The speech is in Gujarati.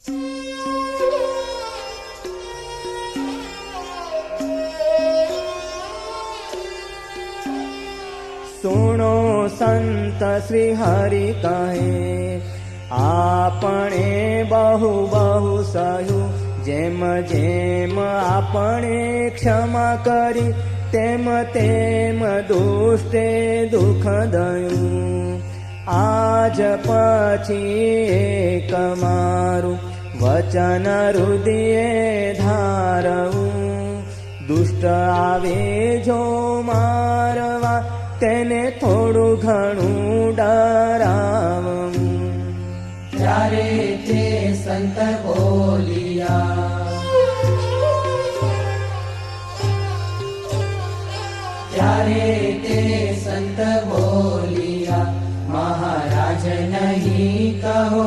સુણો સંત શ્રી હરિ કહે આપણે બહુ બહુ સહ્યું જેમ જેમ આપણે ક્ષમા કરી તેમ તેમ દુષ્ટે દુઃખ દયું આજ પછી એક મારું વચન હૃદયે ધારવું. દુષ્ટ આવે જો મારવા, તેને થોડું ઘણું ડરાવું ત્યારે તે સંત બોલિયા, ત્યારે તે સંત બોલિયા, મહારાજ નહીં કહો